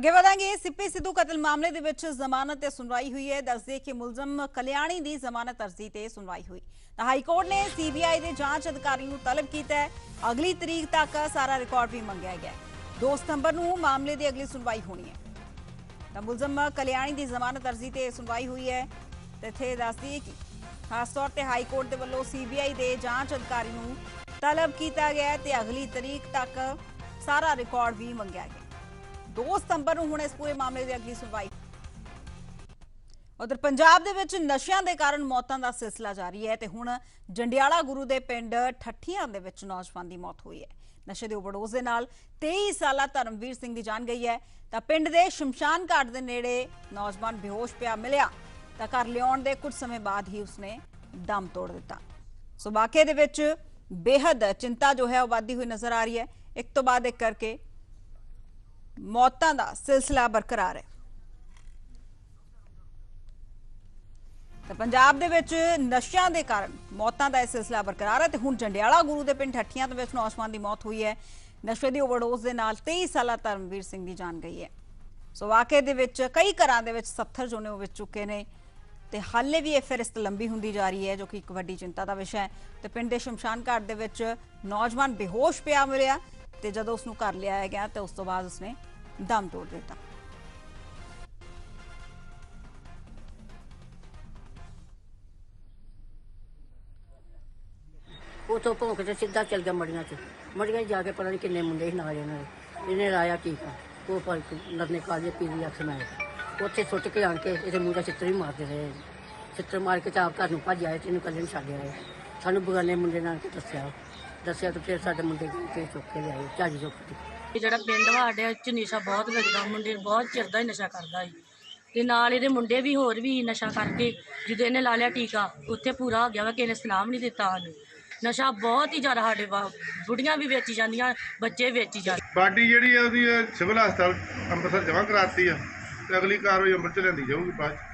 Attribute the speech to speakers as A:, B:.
A: ਅੱਗੇ ਵਧਾਂਗੇ। ਸਿੱਪੀ ਸਿੱਧੂ ਕਤਲ ਮਾਮਲੇ ਦੇ ਵਿੱਚ ਜ਼ਮਾਨਤ ਤੇ ਸੁਣਵਾਈ ਹੋਈ ਹੈ। ਦੱਸਦੇ ਕਿ ਮੁਲਜ਼ਮ ਕਲਿਆਣੀ ਦੀ ਜ਼ਮਾਨਤ ਅਰਜ਼ੀ ਤੇ ਸੁਣਵਾਈ ਹੋਈ। ਤਾਂ ਹਾਈ ਕੋਰਟ ਨੇ ਸੀਬੀਆਈ ਦੇ ਜਾਂਚ ਅਧਿਕਾਰੀ ਨੂੰ ਤਲਬ ਕੀਤਾ ਹੈ। ਅਗਲੀ ਤਰੀਕ ਤੱਕ ਸਾਰਾ ਰਿਕਾਰਡ ਵੀ ਮੰਗਿਆ ਗਿਆ ਹੈ। 2 ਸਤੰਬਰ ਨੂੰ ਮਾਮਲੇ ਦੀ ਅਗਲੀ ਸੁਣਵਾਈ ਹੋਣੀ ਹੈ। ਤਾਂ ਮੁਲਜ਼ਮ ਕਲਿਆਣੀ ਦੀ ਜ਼ਮਾਨਤ ਅਰਜ਼ੀ ਤੇ ਸੁਣਵਾਈ ਹੋਈ ਹੈ। ਤੇ ਇੱਥੇ ਦੱਸਦੀ ਹੈ ਕਿ ਖਾਸ ਤੌਰ ਤੇ ਹਾਈ ਕੋਰਟ ਦੇ ਵੱਲੋਂ ਸੀਬੀਆਈ ਦੇ ਜਾਂਚ ਅਧਿਕਾਰੀ ਨੂੰ ਤਲਬ ਕੀਤਾ ਗਿਆ ਹੈ ਤੇ ਅਗਲੀ ਤਰੀਕ ਤੱਕ ਸਾਰਾ ਰਿਕਾਰਡ ਵੀ ਮੰਗਿਆ ਗਿਆ 2 ਸਤੰਬਰ ਨੂੰ ਹੁਣ ਇਸ ਪੂਰੇ ਮਾਮਲੇ ਦੀ ਅਗਲੀ ਸੁਣਵਾਈ। ਉਧਰ ਪੰਜਾਬ ਦੇ ਵਿੱਚ ਨਸ਼ਿਆਂ ਦੇ ਕਾਰਨ ਮੌਤਾਂ ਦਾ ਸਿਲਸਿਲਾ ਜਾਰੀ ਹੈ ਤੇ ਹੁਣ ਜੰਡਿਆਲਾ ਗੁਰੂ ਦੇ ਪਿੰਡ ਠੱਠੀਆਂ ਦੇ ਵਿੱਚ ਨੌਜਵਾਨ ਦੀ ਮੌਤ ਹੋਈ ਹੈ। ਨਸ਼ੇ ਦੇ ਉਪਰੋਜ਼ ਦੇ ਨਾਲ 23 ਸਾਲਾ ਧਰਮਵੀਰ ਸਿੰਘ ਦੀ ਜਾਨ ਗਈ ਹੈ। ਤਾਂ ਪਿੰਡ ਦੇ ਸ਼ਮਸ਼ਾਨ ਘਾਟ ਦੇ ਨੇੜੇ ਨੌਜਵਾਨ ਬੇਹੋਸ਼ ਪਿਆ ਮਿਲਿਆ। ਤਾਂ ਘਰ ਲਿਆਉਣ ਦੇ ਕੁਝ ਸਮੇਂ ਬਾਅਦ ਹੀ ਉਸਨੇ ਦਮ ਤੋੜ ਦਿੱਤਾ। ਸੋ ਵਾਕਿਆ ਦੇ ਵਿੱਚ ਬੇਹੱਦ ਚਿੰਤਾ ਜੋ ਹੈ ਉਹ ਵਧਦੀ ਹੋਈ ਨਜ਼ਰ ਆ ਰਹੀ ਹੈ। ਇੱਕ ਤੋਂ ਬਾਅਦ ਇੱਕ ਕਰਕੇ ਮੌਤਾਂ ਦਾ ਸਿਲਸਿਲਾ ਬਰਕਰਾਰ ਹੈ। ਤਾਂ ਪੰਜਾਬ ਦੇ ਵਿੱਚ ਨਸ਼ਿਆਂ ਦੇ ਕਾਰਨ ਮੌਤਾਂ ਦਾ ਇਹ ਸਿਲਸਿਲਾ ਬਰਕਰਾਰ ਹੈ ਤੇ ਹੁਣ ਜੰਡਿਆਲਾ ਗੁਰੂ ਦੇ ਪਿੰਡ ਠੱਠੀਆਂ ਦੇ ਵਿੱਚ ਨੌਜਵਾਨ ਦੀ ਮੌਤ ਹੋਈ ਹੈ। ਨਸ਼ੇ ਦੀ ਓਵਰਡੋਜ਼ ਦੇ ਨਾਲ 23 ਸਾਲਾ ਧਰਮਵੀਰ ਸਿੰਘ ਦੀ ਜਾਨ ਗਈ ਹੈ। ਸੋ ਵਾਕਿਏ ਦੇ ਵਿੱਚ ਕਈ ਘਰਾਂ ਦੇ ਵਿੱਚ ਸੱਥਰ ਜੋ ਨੇ ਉਹ ਵਿੱਚ ਚੁੱਕੇ ਨੇ ਤੇ ਹਾਲੇ ਵੀ ਇਹ ਫਿਰਸਤ ਲੰਬੀ ਹੁੰਦੀ ਜਾ ਰਹੀ ਹੈ ਜੋ ਕਿ ਇੱਕ ਵੱਡੀ ਚਿੰਤਾ ਦਾ ਵਿਸ਼ਾ ਹੈ। ਤੇ ਪਿੰਡ ਦੇ ਸ਼ਮਸ਼ਾਨ ਘਾਟ ਦੇ ਵਿੱਚ ਨੌਜਵਾਨ ਬੇਹੋਸ਼ ਪਿਆ ਮਿਲਿਆ ਤੇ ਜਦੋਂ ਉਸ ਨੂੰ ਘਰ ਲਿਆਇਆ ਗਿਆ ਤੇ ਉਸ ਤੋਂ ਬਾਅਦ ਉਸਨੇ ਦਮ ਤੋੜ ਦਿੱਤਾ
B: ਉਥੋਂ ਭੌਂਕ ਤੇ ਸਿੱਧਾ ਚੱਲ ਗਿਆ ਮੜੀਆਂ 'ਚ ਮੜੀਆਂ 'ਚ ਜਾ ਕੇ ਪਤਾ ਨਹੀਂ ਕਿੰਨੇ ਮੁੰਡੇ ਸੀ ਨਾਲ ਇਹਨਾਂ ਦੇ ਇਹਨੇ ਲਾਇਆ ਟੀਕਾ ਉਹ ਪਰ ਨਰਨੇ ਕਾਲੇ ਪੀਲੀ ਅੱਖ ਨਾਲ ਉੱਥੇ ਸੁੱਟ ਕੇ ਆਣ ਕੇ ਇਹਦੇ ਮੂੰਹ ਦਾ ਚਿੱਤਰ ਹੀ ਮਾਰਦੇ ਰਹੇ ਚਿੱਤਰ ਮਾਰ ਕੇ ਤਾਂ ਆਪ ਘਰ ਨੂੰ ਭੱਜ ਆਏ ਤੇ ਇਹਨੂੰ ਕੱਲੇ ਨੂੰ ਛੱਡ ਆਏ ਸਾਨੂੰ ਬਗਾਨੇ ਮੁੰਡੇ ਨਾਲ ਕੇ ਦੱਸਿਆ ਦੱਸਿਆ ਤੇ ਫਿਰ ਸਾਡੇ ਮੁੰਡੇ ਗਏ ਤੇ ਚੁੱਕ ਕੇ ਲਿਆਏ ਝਾੜੀ ਚੁੱਕ ਕੇ
C: ਜਿਹੜਾ ਪਿੰਡ ਵਾੜਿਆ ਚ ਨਸ਼ਾ ਬਹੁਤ ਲੱਗਦਾ, ਮੁੰਡੇ ਨੂੰ ਬਹੁਤ ਚਿਰ ਦਾ ਹੀ ਨਸ਼ਾ ਕਰਦਾ ਸੀ। ਤੇ ਨਾਲ ਇਹਦੇ ਮੁੰਡੇ ਵੀ ਹੋਰ ਵੀ ਨਸ਼ਾ ਕਰਕੇ ਜਦੋਂ ਇਹਨੇ ਲਾ ਲਿਆ ਟੀਕਾ, ਉੱਥੇ ਪੂਰਾ ਹੋ ਗਿਆ ਵਾ, ਕਿਸੇ ਨੇ ਸਲਾਮ ਨਹੀਂ ਦਿੱਤਾ ਉਹਨੂੰ ਨਸ਼ਾ ਬਹੁਤ ਹੀ ਜ਼ਿਆਦਾ ਸਾਡੇ ਵਾ ਬੁੜੀਆਂ ਵੀ ਵੇਚੀ ਜਾਂਦੀਆਂ, ਬੱਚੇ ਵੇਚੀ ਜਾਂਦੇ।
D: ਬਾਡੀ ਜਿਹੜੀ ਆ ਉਹਦੀ ਸਿਵਲ ਹਸਪਤਾਲ ਅੰਮ੍ਰਿਤਸਰ ਜਮ੍ਹਾਂ ਕਰਾਤੀ ਆ, ਤੇ ਅਗਲੀ ਕਾਰਵਾਈ ਅੰਮ੍ਰਿਤ ਲੈਂਦੀ ਜਾਊਗੀ ਬਾਅਦ 'ਚ।